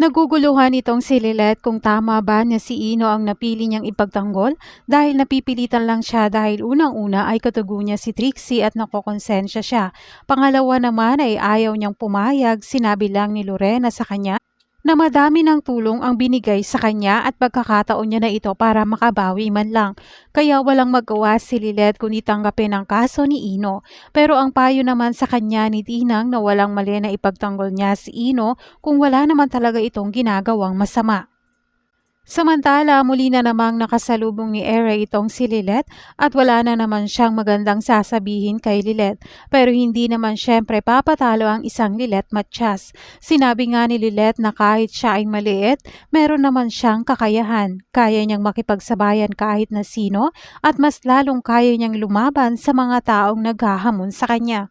Naguguluhan itong si Lilet kung tama ba na si Ino ang napili niyang ipagtanggol dahil napipilitan lang siya dahil unang-una ay katugo niya si Trixie at nakokonsensya siya. Pangalawa naman ay ayaw niyang pumayag, sinabi lang ni Lorena sa kanya na madami ng tulong ang binigay sa kanya at pagkakataon niya na ito para makabawi man lang. Kaya walang magawa si Lilet kundi tanggapin ang kaso ni Ino. Pero ang payo naman sa kanya ni Tinang na walang mali na ipagtanggol niya si Ino kung wala naman talaga itong ginagawang masama. Samantala, muli na namang nakasalubong ni Era itong si Lilet at wala na naman siyang magandang sasabihin kay Lilet. Pero hindi naman syempre papatalo ang isang Lilet Matias. Sinabi nga ni Lilet na kahit siya ay maliit, meron naman siyang kakayahan. Kaya niyang makipagsabayan kahit na sino at mas lalong kaya niyang lumaban sa mga taong naghahamon sa kanya.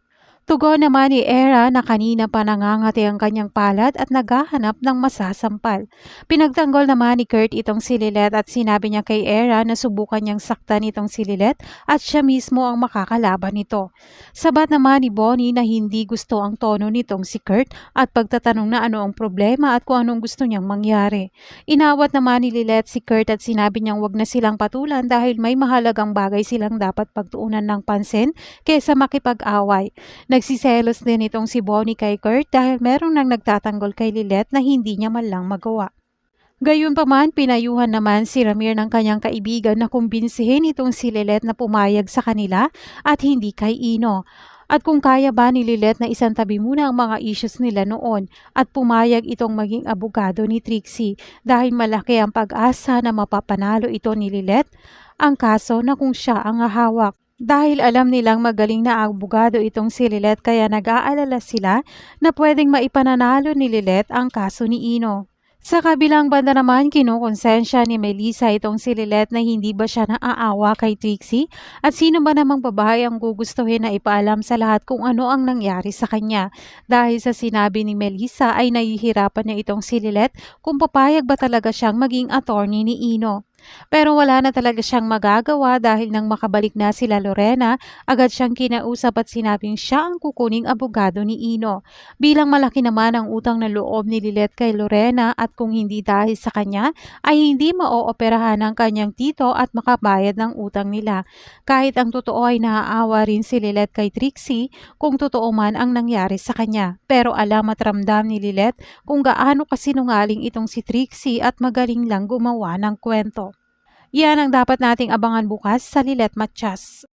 Tugon naman ni Era na kanina pa nangangati ang kanyang palad at naghahanap ng masasampal. Pinagtanggol naman ni Kurt itong si Lilet at sinabi niya kay Era na subukan niyang saktan itong si Lilet at siya mismo ang makakalaban nito. Sabat naman ni Bonnie na hindi gusto ang tono nitong si Kurt at pagtatanong na ano ang problema at kung anong gusto niyang mangyari. Inawat naman ni Lilet si Kurt at sinabi niyang wag na silang patulan dahil may mahalagang bagay silang dapat pagtuunan ng pansin kaysa makipag-away. Nagsiselos din itong si Bonnie kay Kurt dahil merong nang nagtatanggol kay Lilet na hindi niya man lang magawa. Gayunpaman, pinayuhan naman si Ramir ng kanyang kaibigan na kumbinsihin itong si Lilet na pumayag sa kanila at hindi kay Ino. At kung kaya ba ni Lilet na isang tabi muna ang mga issues nila noon at pumayag itong maging abogado ni Trixie dahil malaki ang pag-asa na mapapanalo ito ni Lilet, ang kaso na kung siya ang hawak. Dahil alam nilang magaling na abogado itong si Lilet kaya nag-aalala sila na pwedeng maipananalo ni Lilet ang kaso ni Ino. Sa kabilang banda naman, kinukonsensya ni Melissa itong si Lilet na hindi ba siya naaawa kay Trixie at sino ba namang babae ang gugustuhin na ipaalam sa lahat kung ano ang nangyari sa kanya. Dahil sa sinabi ni Melissa ay nahihirapan niya itong si Lilet kung papayag ba talaga siyang maging attorney ni Ino. Pero wala na talaga siyang magagawa dahil nang makabalik na sila Lorena, agad siyang kinausap at sinabing siya ang kukuning abogado ni Ino. Bilang malaki naman ang utang na loob ni Lilet kay Lorena at kung hindi dahil sa kanya, ay hindi maooperahan ang kanyang tito at makabayad ng utang nila. Kahit ang totoo ay naaawa rin si Lilet kay Trixie kung totoo man ang nangyari sa kanya. Pero alam at ramdam ni Lilet kung gaano kasinungaling itong si Trixie at magaling lang gumawa ng kwento. Yan ang dapat nating abangan bukas sa Lilet Matchas.